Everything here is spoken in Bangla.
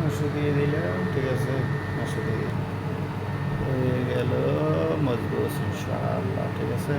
মাংস দিয়ে দিলাম ঠিক আছে মাংস দিয়ে গেল মজবুত ইনশাআল্লাহ ঠিক আছে?